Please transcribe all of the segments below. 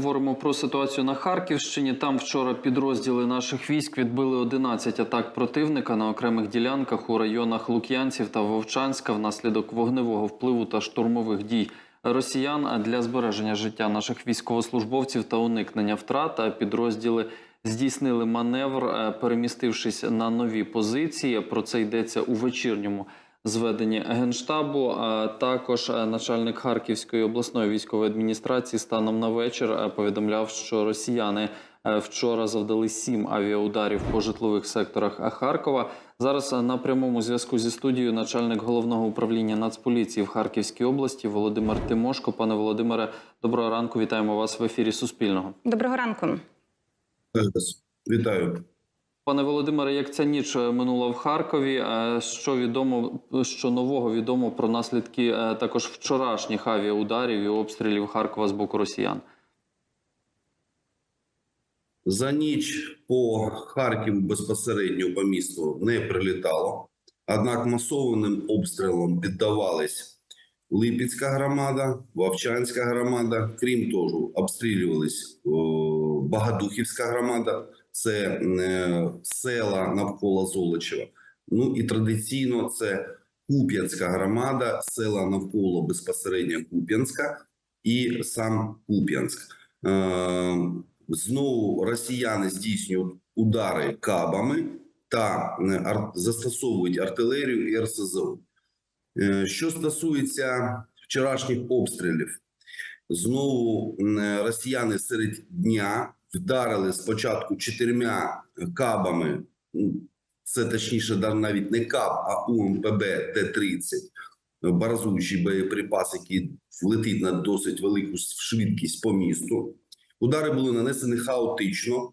говоримо про ситуацію на Харківщині. Там вчора підрозділи наших військ відбили 11 атак противника на окремих ділянках у районах Лук'янців та Вовчанська внаслідок вогневого впливу та штурмових дій росіян. А для збереження життя наших військовослужбовців та уникнення втрат підрозділи здійснили маневр, е, перемістившись на нові позиції. Про це йдеться у вечірньому зведенні генштабу. А також е, начальник Харківської обласної військової адміністрації станом на вечір е, повідомляв, що росіяни е, вчора завдали сім авіаударів по житлових секторах Харкова. Зараз на прямому зв'язку зі студією начальник головного управління Нацполіції в Харківській області Володимир Тимошко. Пане Володимире, доброго ранку. Вітаємо вас в ефірі Суспільного. Доброго ранку. Вітаю. Пане Володимире, як ця ніч е, минула в Харкові? Е, Що відомо, що нового відомо про наслідки е, також вчорашніх авіаударів і обстрілів Харкова з боку росіян? За ніч по Харкову безпосередньо по місту не прилітало. Однак масованим обстрілом піддавались Липецька громада, Вовчанська громада. Крім того, обстрілювались Багадухівська громада, це е, села навколо Золочева. Ну і традиційно це Куп'янська громада, села навколо безпосередньо Куп'янська і сам Куп'янськ. Е, Знову росіяни здійснюють удари кабами та е, застосовують артилерію і РСЗО. Е, Що стосується вчорашніх обстрілів, знову росіяни серед дня вдарили спочатку чотирма кабами. ну, Це точніше навіть не каб, а УМПБ Т-30, баразуючий боєприпас, який влетить на досить велику швидкість по місту. Удари були нанесені хаотично,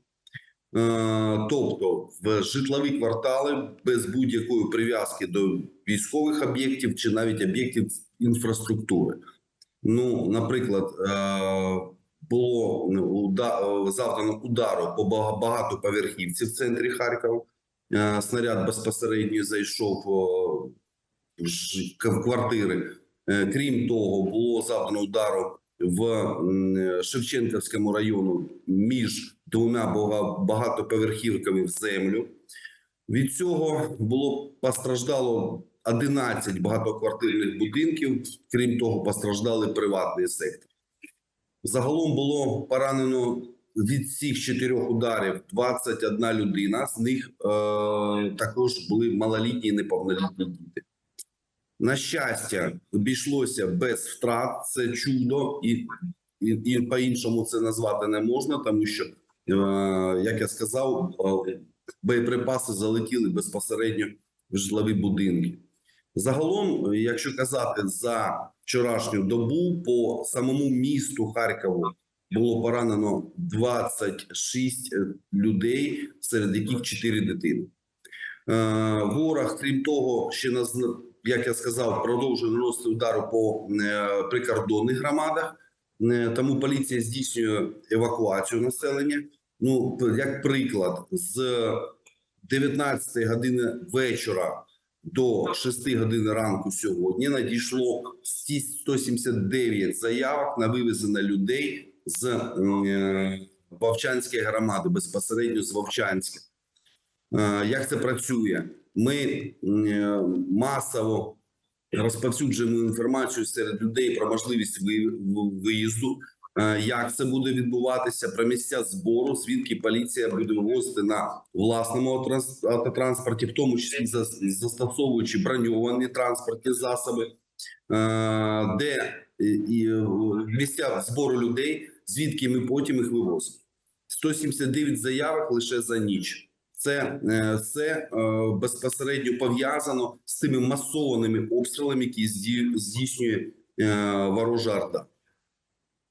Е, тобто в житлові квартали без будь-якої прив'язки до військових об'єктів чи навіть об'єктів інфраструктури. Ну, наприклад, е, було уда- завдано удару по бага- багатоповерхівці в центрі Харкова. Е, Снаряд безпосередньо зайшов в квартири. Е, Крім того, було завдано удару в Шевченківському району між двома багатоповерхівками в землю. Від цього було постраждало 11 багатоквартирних будинків. Крім того, постраждали приватний сектор. Загалом було поранено від цих чотирьох ударів 21 людина. З них е, також були малолітні і неповнолітні діти. На щастя, обійшлося без втрат. Це чудо, і, і, і по-іншому це назвати не можна, тому що, е, як я сказав, е, боєприпаси залетіли безпосередньо в житлові будинки. Загалом, якщо казати за вчорашню добу, по самому місту Харкову було поранено 26 людей, серед яких 4 дитини. Е, Ворог, крім того, ще нас, як я сказав, продовжує наносити удари по е, прикордонних громадах. Е, Тому поліція здійснює евакуацію населення. Ну, як приклад, з 19 години вечора до 6 годин ранку сьогодні надійшло 179 заявок на вивезення людей з е, Вовчанської громади, безпосередньо з Вовчанська. Е, Як це працює? Ми е, масово розповсюджуємо інформацію серед людей про можливість виїзду. Е, Як це буде відбуватися? Про місця збору, звідки поліція буде вивозити на власному автотранс- автотранспорті, в тому числі зас- застосовуючи броньовані транспортні засоби, е, де і- е, місця збору людей, звідки ми потім їх вивозимо. 179 заявок лише за ніч. Це, е, це е, безпосередньо пов'язано з тими масованими обстрілами, які зді- здійснює ворожа орда.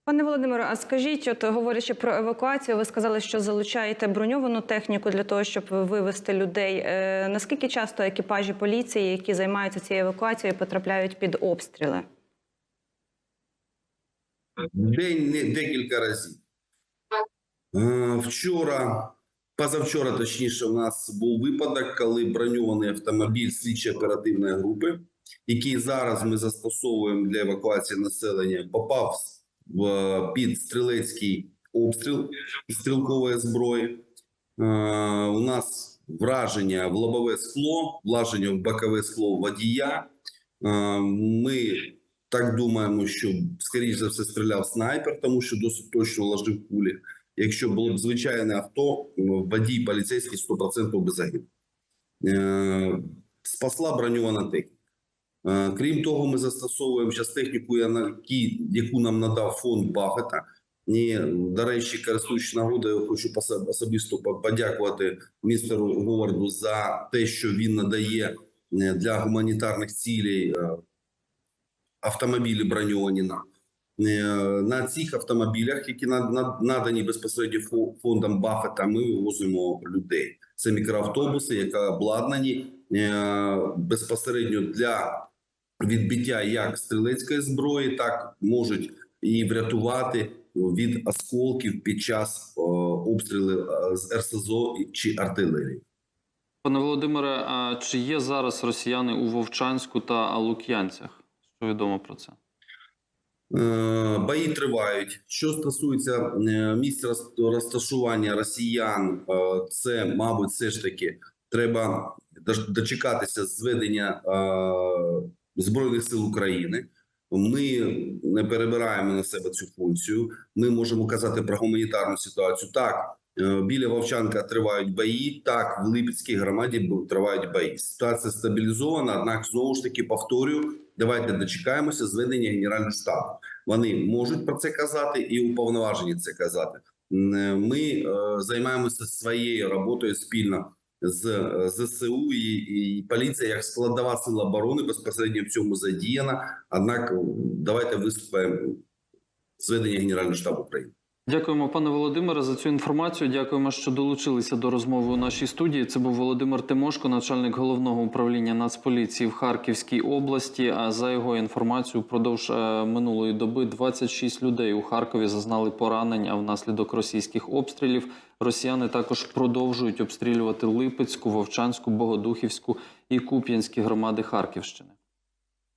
Пане Володимире, а скажіть, от говорячи про евакуацію, ви сказали, що залучаєте броньовану техніку для того, щоб вивезти людей. Е, наскільки часто екіпажі поліції, які займаються цією евакуацією, потрапляють під обстріли? День не декілька разів. Е, Вчора, позавчора, точніше, у нас був випадок, коли броньований автомобіль слідчо оперативної групи, який зараз ми застосовуємо для евакуації населення, попав під стрілецький обстріл стрілкової зброї. Е, У нас враження в лобове скло, враження в бокове скло водія. Е, Ми так думаємо, що скоріш за все стріляв снайпер, тому що досить точно вложив кулі. Якщо було б звичайне авто, водій поліцейський 100% би загинув. Е, Спасла броньована техніка. Е, Крім того, ми застосовуємо зараз техніку, яку нам надав фонд Баффета. І, до речі, користуючись нагодою, хочу особисто подякувати містеру Говарду за те, що він надає е, для гуманітарних цілей е, автомобілі броньовані нам. На цих автомобілях, які над- над- надані безпосередньо фо- фондом Баффета, ми вивозимо людей. Це мікроавтобуси, які обладнані безпосередньо для відбиття як стрілецької зброї, так можуть і врятувати від осколків під час обстрілів е, з РСЗО чи артилерії. Пане Володимире, а чи є зараз росіяни у Вовчанську та Лук'янцях? Що відомо про це? Е, Бої тривають. Що стосується е, місця розташування росіян, це, мабуть, все ж таки треба дочекатися зведення Збройних сил України. Ми не перебираємо на себе цю функцію. Ми можемо казати про гуманітарну ситуацію. Так, е, біля Вовчанка тривають бої. Так, в Липецькій громаді тривають бої. Ситуація стабілізована. Однак, знову ж таки, повторюю, давайте дочекаємося зведення Генерального штабу. Вони можуть про це казати і уповноважені це казати. Е, Ми е, займаємося своєю роботою спільно з е, ЗСУ і, і поліція як складова сила оборони безпосередньо в цьому задіяна. Однак, давайте виступаємо зведення Генерального штабу України. Дякуємо, пане Володимире, за цю інформацію. Дякуємо, що долучилися до розмови у нашій студії. Це був Володимир Тимошко, начальник головного управління Нацполіції в Харківській області. А за його інформацією, впродовж е, минулої доби 26 людей у Харкові зазнали поранень а внаслідок російських обстрілів. Росіяни також продовжують обстрілювати Липецьку, Вовчанську, Богодухівську і Куп'янські громади Харківщини.